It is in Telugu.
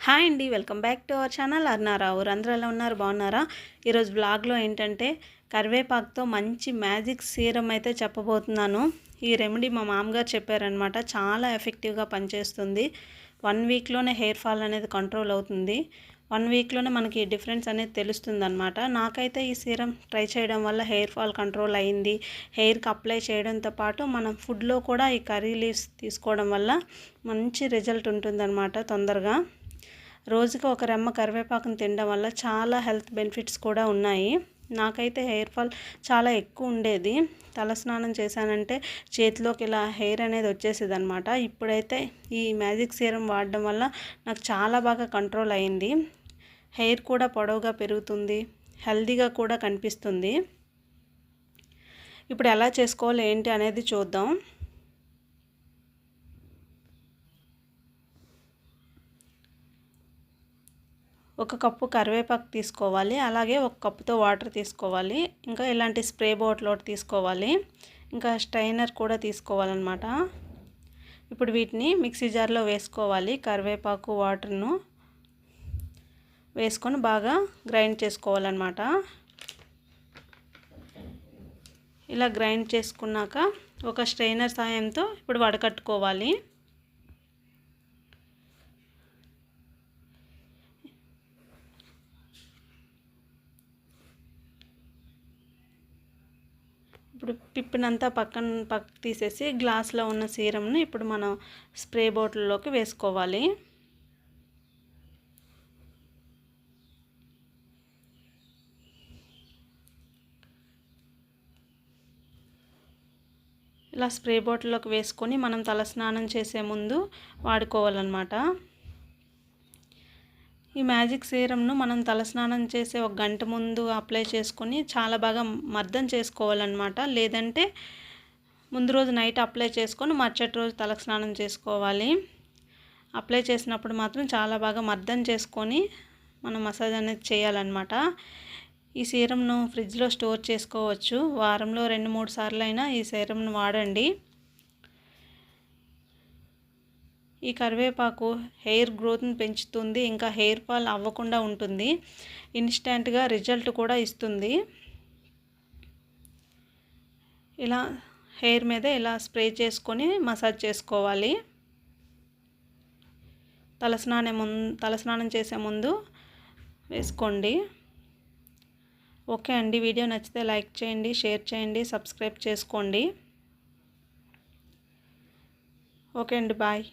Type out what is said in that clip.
హాయ్ అండి welcome back to our channel. అర్నారావు అందరూ ఎలా ఉన్నారు? బాగున్నారా? ఈరోజు బ్లాగ్లో ఏంటంటే కరివేపాకుతో మంచి మ్యాజిక్ సీరం అయితే చెప్పబోతున్నాను. ఈ రెమెడీ మా మామగారు చెప్పారనమాట చాలా ఎఫెక్టివ్గా పనిచేస్తుంది. వన్ వీక్లోనే హెయిర్ ఫాల్ అనేది కంట్రోల్ అవుతుంది. వన్ వీక్లోనే మనకి డిఫరెన్స్ అనేది తెలుస్తుంది అనమాట నాకైతే ఈ సీరం ట్రై చేయడం వల్ల హెయిర్ ఫాల్ కంట్రోల్ అయింది. హెయిర్కి అప్లై చేయడంతో పాటు మనం ఫుడ్లో కూడా ఈ కర్రీ లీవ్స్ తీసుకోవడం వల్ల మంచి రిజల్ట్ ఉంటుందన్నమాట తొందరగా. రోజుకి ఒక రెమ్మ కరివేపాకును తినడం వల్ల చాలా హెల్త్ బెనిఫిట్స్ కూడా ఉన్నాయి. నాకైతే హెయిర్ ఫాల్ చాలా ఎక్కువ ఉండేది. తలస్నానం చేశానంటే చేతిలోకి ఇలా హెయిర్ అనేది వచ్చేసేది అనమాట ఇప్పుడైతే ఈ మ్యాజిక్ సీరం వాడడం వల్ల నాకు చాలా బాగా కంట్రోల్ అయింది. హెయిర్ కూడా పొడవుగా పెరుగుతుంది. హెల్దీగా కూడా కనిపిస్తుంది. ఇప్పుడు ఎలా చేసుకోవాలి ఏంటి అనేది చూద్దాం. ఒక కప్పు కరివేపాకు తీసుకోవాలి అలాగే ఒక కప్పుతో వాటర్ తీసుకోవాలి ఇంకా ఇలాంటి స్ప్రే బాటిల్ ఒకటి తీసుకోవాలి ఇంకా స్ట్రైనర్ కూడా తీసుకోవాలన్నమాట. ఇప్పుడు వీటిని మిక్సీ జార్లో వేసుకోవాలి కరివేపాకు వాటర్ను వేసుకొని బాగా గ్రైండ్ చేసుకోవాలన్నమాట. ఇలా గ్రైండ్ చేసుకున్నాక ఒక స్ట్రైనర్ సాయంతో ఇప్పుడు వడకట్టుకోవాలి. ఇప్పుడు పిప్పినంతా పక్కన పక్క తీసేసి గ్లాస్లో ఉన్న సీరంని ఇప్పుడు మనం స్ప్రే బాటిల్లోకి వేసుకోవాలి. ఇలా స్ప్రే బాటిల్లోకి వేసుకొని మనం తలస్నానం చేసే ముందు వాడుకోవాలన్నమాట. ఈ మ్యాజిక్ సీరంను మనం తలస్నానం చేసే ఒక గంట ముందు అప్లై చేసుకొని చాలా బాగా మర్దం చేసుకోవాలన్నమాట. లేదంటే ముందు రోజు నైట్ అప్లై చేసుకొని మరుసటి రోజు తలకు స్నానం చేసుకోవాలి. అప్లై చేసినప్పుడు మాత్రం చాలా బాగా మర్దం చేసుకొని మనం మసాజ్ అనేది చేయాలన్నమాట. ఈ సీరంను ఫ్రిడ్జ్లో స్టోర్ చేసుకోవచ్చు. వారంలో రెండు మూడు సార్లు అయినా ఈ సీరంను వాడండి. ఈ కరివేపాకు హెయిర్ గ్రోత్ని పెంచుతుంది ఇంకా హెయిర్ ఫాల్ అవ్వకుండా ఉంటుంది. ఇన్స్టెంట్గా రిజల్ట్ కూడా ఇస్తుంది. ఇలా హెయిర్ మీద ఇలా స్ప్రే చేసుకొని మసాజ్ చేసుకోవాలి. తలస్నానం ముందు తలస్నానం చేసే ముందు వేసుకోండి. ఓకే అండి వీడియో నచ్చితే లైక్ చేయండి షేర్ చేయండి సబ్స్క్రైబ్ చేసుకోండి. ఓకే అండి బాయ్.